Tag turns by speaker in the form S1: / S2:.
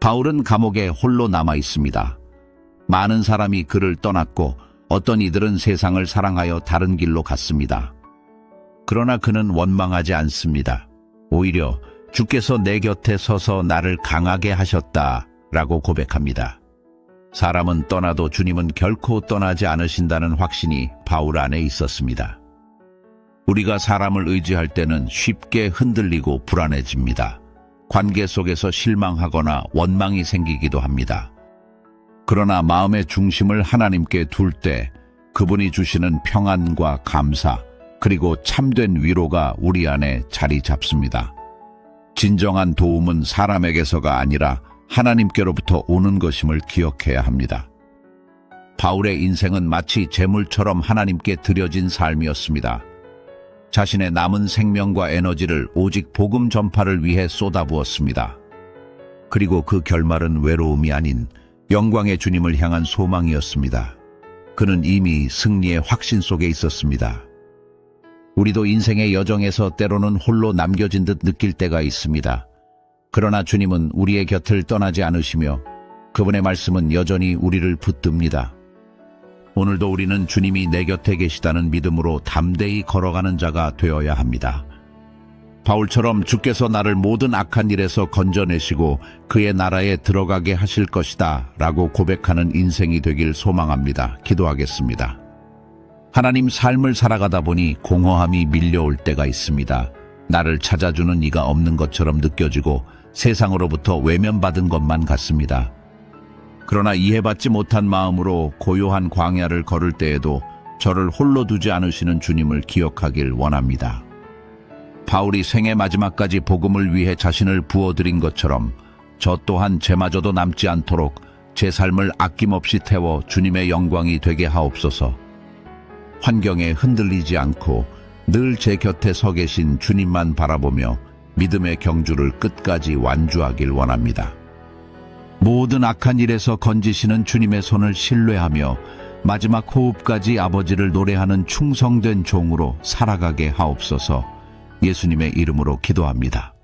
S1: 바울은 감옥에 홀로 남아 있습니다. 많은 사람이 그를 떠났고 어떤 이들은 세상을 사랑하여 다른 길로 갔습니다. 그러나 그는 원망하지 않습니다. 오히려 주께서 내 곁에 서서 나를 강하게 하셨다 라고 고백합니다. 사람은 떠나도 주님은 결코 떠나지 않으신다는 확신이 바울 안에 있었습니다. 우리가 사람을 의지할 때는 쉽게 흔들리고 불안해집니다. 관계 속에서 실망하거나 원망이 생기기도 합니다. 그러나 마음의 중심을 하나님께 둘 때 그분이 주시는 평안과 감사, 그리고 참된 위로가 우리 안에 자리 잡습니다. 진정한 도움은 사람에게서가 아니라 하나님께로부터 오는 것임을 기억해야 합니다. 바울의 인생은 마치 재물처럼 하나님께 드려진 삶이었습니다. 자신의 남은 생명과 에너지를 오직 복음 전파를 위해 쏟아부었습니다. 그리고 그 결말은 외로움이 아닌 영광의 주님을 향한 소망이었습니다. 그는 이미 승리의 확신 속에 있었습니다. 우리도 인생의 여정에서 때로는 홀로 남겨진 듯 느낄 때가 있습니다. 그러나 주님은 우리의 곁을 떠나지 않으시며 그분의 말씀은 여전히 우리를 붙듭니다. 오늘도 우리는 주님이 내 곁에 계시다는 믿음으로 담대히 걸어가는 자가 되어야 합니다. 바울처럼 주께서 나를 모든 악한 일에서 건져내시고 그의 나라에 들어가게 하실 것이다 라고 고백하는 인생이 되길 소망합니다. 기도하겠습니다. 하나님 삶을 살아가다 보니 공허함이 밀려올 때가 있습니다. 나를 찾아주는 이가 없는 것처럼 느껴지고 세상으로부터 외면받은 것만 같습니다. 그러나 이해받지 못한 마음으로 고요한 광야를 걸을 때에도 저를 홀로 두지 않으시는 주님을 기억하길 원합니다. 바울이 생의 마지막까지 복음을 위해 자신을 부어드린 것처럼 저 또한 제마저도 남지 않도록 제 삶을 아낌없이 태워 주님의 영광이 되게 하옵소서. 환경에 흔들리지 않고 늘 제 곁에 서 계신 주님만 바라보며 믿음의 경주를 끝까지 완주하길 원합니다. 모든 악한 일에서 건지시는 주님의 손을 신뢰하며 마지막 호흡까지 아버지를 노래하는 충성된 종으로 살아가게 하옵소서 예수님의 이름으로 기도합니다.